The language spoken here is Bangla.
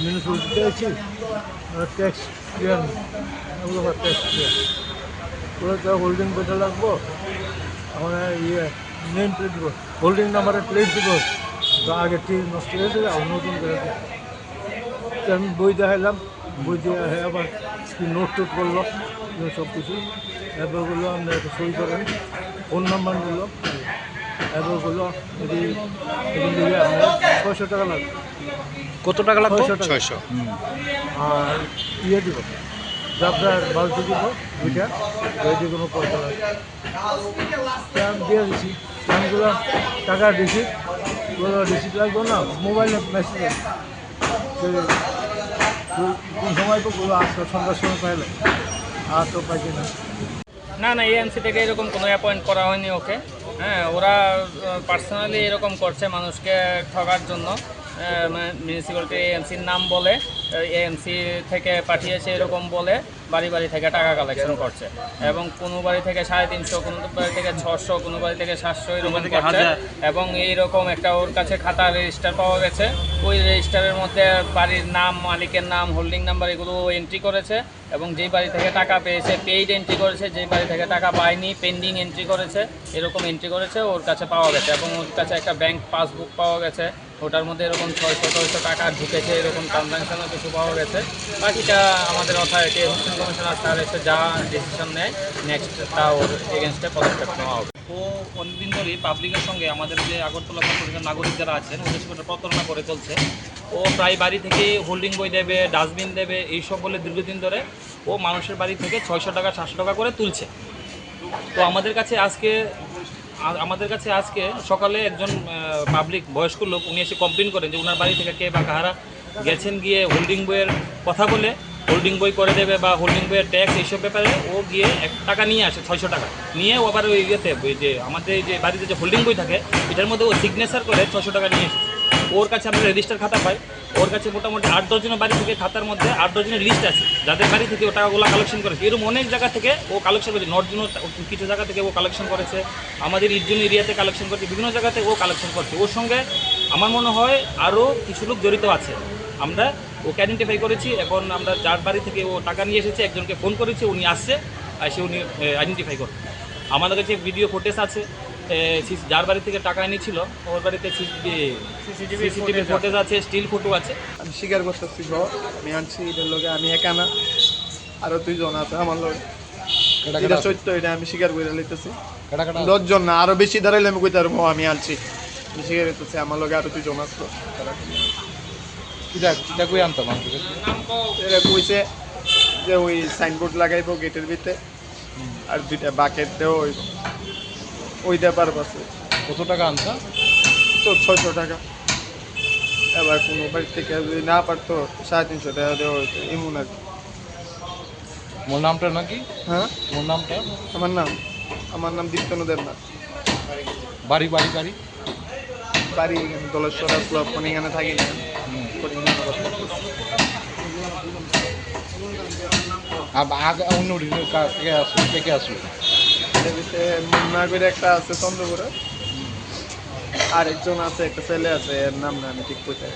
মিউনিসিপ্যালিটিতে আছি ট্যাক্স ক্লিয়ার ওগুলো ট্যাক্স ক্লিয়ার ওগুলো তো হোল্ডিং পেতে লাগবো, আমার ইয়ে নেম প্লেট দিব। হোল্ডিং নাম্বারের প্লেট দিব তো আগে ঠিক নষ্ট হয়ে যাবে আর নতুন করে আমি বই দেখাইলাম, বই দিয়ে আবার নোট টোট করল, এগুলো সব কিছু এরপর বলল, আপনি সই করেন ফোন নাম্বার বলল দিকে আপনার ছয়শো টাকা লাগবে। কত টাকা লাগবে? ছয়শো আর ইয়ে দিব আপনার বালতি দিব দুইটা। যদি কোনো পয়সা লাগে আমি দিয়ে দিচ্ছি দামগুলো টাকা রিসিপ্ট ওগুলো রিসিপ্ট লাগবে না মোবাইলে মেসেজ কোন সময় তো আসবে সন্ধ্যার সময় পাইলে। আর তো পাইছি না। না না এএমসি থেকে এরকম কোনো অ্যাপয়েন্ট করা হয়নি ওকে। হ্যাঁ ওরা পার্সোনালি এরকম করছে মানুষকে ঠকার জন্য। মিউনিসিপ্যালিটি এএমসির নাম বলে। এএমসি থেকে পাঠিয়েছে এরকম বলে বাড়ি বাড়ি থেকে টাকা কালেকশন করছে। এবং কোনো বাড়ি থেকে সাড়ে তিনশো কোনো বাড়ি থেকে ছশো কোনো বাড়ি থেকে সাতশো এরকম করছে। এবং এইরকম একটা ওর কাছে খাতা রেজিস্টার পাওয়া গেছে। ওই রেজিস্টারের মধ্যে বাড়ির নাম মালিকের নাম হোল্ডিং নাম্বার এগুলো এন্ট্রি করেছে। এবং যেই বাড়ি থেকে টাকা পেয়েছে পেইড এন্ট্রি করেছে যেই বাড়ি থেকে টাকা পায়নি পেন্ডিং এন্ট্রি করেছে এরকম এন্ট্রি করেছে ওর কাছে পাওয়া গেছে। এবং ওর কাছে একটা ব্যাংক পাসবুক পাওয়া গেছে। ওটার মধ্যে এরকম ছয়শো ছয়শো টাকা ঢুকেছে এরকম ট্রানজাকশনও কিছু পাওয়া গেছে। বাকিটা আমাদের অথরিটি ইলেকশন কমিশনার স্যার এসে যা ডিসিশন নেয় নেক্সট তা ওর এগেনস্টে পদক্ষেপ নেওয়া হবে। ও অনেকদিন ধরেই পাবলিকের সঙ্গে আমাদের যে আগরতলা নাগরিক যারা আছেন, ওদের সঙ্গে প্রতারণা করে চলছে। ও প্রায় বাড়ি থেকে হোল্ডিং বই দেবে ডাস্টবিন দেবে এইসব বলে দীর্ঘদিন ধরে ও মানুষের বাড়ি থেকে ছয়শো টাকা, সাতশো টাকা করে তুলছে। তো আমাদের কাছে আজকে আমাদের কাছে আজকে সকালে একজন পাবলিক বয়স্ক লোক, উনি এসে কমপ্লেন করেন যে ওনার বাড়ি থেকে কে বা কাহারা গেছেন গিয়ে হোল্ডিং বইয়ের কথা বলে হোল্ডিং বই করে দেবে বা হোল্ডিং বইয়ের ট্যাক্স এইসব ব্যাপারে ও গিয়ে এক টাকা নিয়ে আসে, ছয়শো টাকা। নিয়ে ও আবার ওই ইয়েতে যে আমাদের যে বাড়িতে যে হোল্ডিং বই থাকে, এটার মধ্যে ও সিগনেচার করে ছয়শো টাকা নিয়ে এসেছে। ওর কাছে আমরা রেজিস্টার খাতা পাই ওর কাছে মোটামুটি আট দশজনের বাড়ি থেকে খাতার মধ্যে আট দশজনের লিস্ট আছে। যাদের বাড়ি থেকে ও টাকাগুলো কালেকশন করেছে এরকম অনেক জায়গা থেকে ও কালেকশন করেছে। নর্থ কিছু জায়গা থেকে ও কালেকশন করেছে। আমাদের ইর্জুন এরিয়াতে কালেকশন করেছে। বিভিন্ন জায়গাতে ও কালেকশন করছে। ওর সঙ্গে আমার মনে হয় আরও কিছু লোক জড়িত আছে। আমরা ওকে আইডেন্টিফাই করেছি এখন আমরা যার বাড়ি থেকে ও টাকা নিয়ে এসেছে একজনকে ফোন করেছি উনি আসছে এসে উনি আইডেন্টিফাই করবে আমাদের কাছে ভিডিও ফুটেজ আছে যার বাড়ি থেকে টাকা এনেছিল ওর বাড়িতে সিসিটিভি ফুটেজ আছে। স্টিল ফটো আছে। আমি স্বীকার করতেছি গ আমি আনছি এটার লগে আমি একা না আরও দুইজন আছে আমার লোক এটা সত্য এটা আমি স্বীকার করে লইতেছি। দশজন না আরও বেশি দাঁড়াইলে আমি কইতে পারব আমি আনছি। আমি স্বীকার করতেছি আমার লগে আরও দুইজন আসলো এরা কইছে যে ওই সাইনবোর্ড লাগাইবো গেটের ভিতরে আর দুইটা বাকেট দেও ওই ওইটা পারব কত টাকা আনছা তো ছয়শো টাকা। এবার কোনো বাড়ি থেকে যদি না পারতো সাড়ে তিনশো টাকা দেওয়া হইতো এমন আর কি। মোর নামটা নাকি? হ্যাঁ মোর নামটা? আমার নাম। আমার নাম দীপ্তনু দেবনাথ বাড়ি বাড়ি বাড়ি বাড়ি এখানে দলেশ্বর মানে এখানে থাকি না। আগে অন্য কে আসো কে কে আসো এর ভিতরে মুন্না করে একটা আছে চন্দ্রপুরে। আর একজন আছে একটা ছেলে আছে এর নাম না আমি ঠিক কোথায়